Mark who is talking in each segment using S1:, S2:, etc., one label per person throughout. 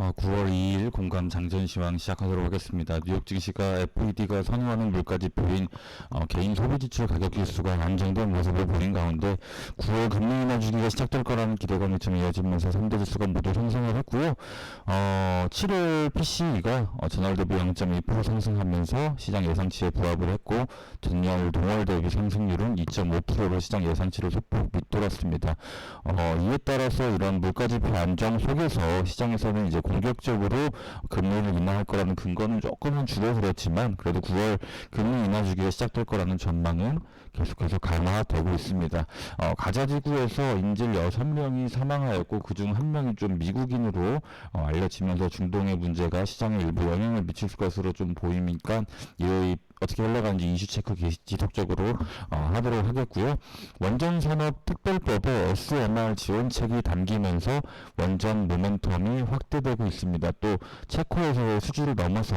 S1: 어, 9월 2일 공감 장전시황 시작하도록 하겠습니다. 뉴욕 증시가 FED가 선호하는 물가지표인 어, 개인 소비지출 가격 지수가 안정된 모습을 보인 가운데 9월 금리 인하 주기가 시작될 거라는 기대감이 좀 이어지면서 3대 지수가 모두 상승을 했고요. 어, 7월 PCE가 어, 전월 대비 0.2% 상승하면서 시장 예상치에 부합을 했고 전월 동월 대비 상승률은 2.5%로 시장 예상치를 소폭 밑돌았습니다. 어, 이에 따라서 이런 물가지표 안정 속에서 시장에서는 이제 공격적으로 금리를 인하할 거라는 근거는 조금은 줄어들었지만 그래도 9월 금리 인하 주기가 시작될 거라는 전망은 계속해서 강화되고 있습니다. 어, 가자지구에서 인질 6명이 사망하였고 그중 한 명이 좀 미국인으로 어, 알려지면서 중동의 문제가 시장에 일부 영향을 미칠 것으로 좀 보이니까 이 어떻게 흘러가는지 이슈 체크 계- 지속적으로 어, 하도록 하겠고요. 원전 산업 특별법에 SMR 지원책이 담기면서 원전 모멘텀이 확대되고 있습니다. 또 체코에서의 수주를 넘어서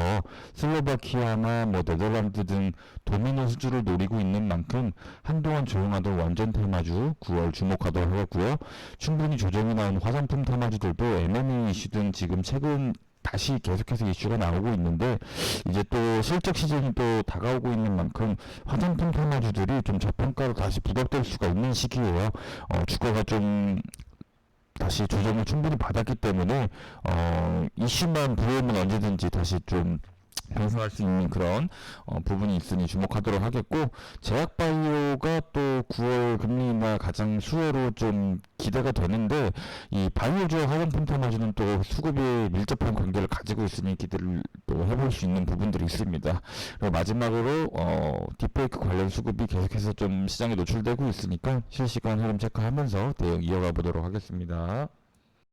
S1: 슬로바키아나 뭐 네덜란드 등 도미노 수주를 노리고 있는 만큼 한동안 조용하던 원전 테마주 9월 주목하도록 하겠고요. 충분히 조정이 나온 화장품 테마주들도 M&A 이슈 등 지금 최근 다시 계속해서 이슈가 나오고 있는데 이제 또 실적 시즌이 또 다가오고 있는 만큼 화장품 테마주들이 좀 저평가로 다시 부각될 수가 있는 시기예요. 어, 주가가 좀 다시 조정을 충분히 받았기 때문에 어, 이슈만 부으면 언제든지 다시 좀 변성할 수 있는 그런 어, 부분이 있으니 주목하도록 하겠고 제약바이오가 또 9월 금리 인하 가장 수혜로 좀 기대가 되는데 이 바이오주와 화장품 테마주는 또 수급이 밀접한 관계를 가지고 있으니 기대를 또 해볼 수 있는 부분들이 있습니다. 그리고 마지막으로 어, 딥페이크 관련 수급이 계속해서 좀 시장에 노출되고 있으니까 실시간 흐름 체크하면서 대응 이어가 보도록 하겠습니다.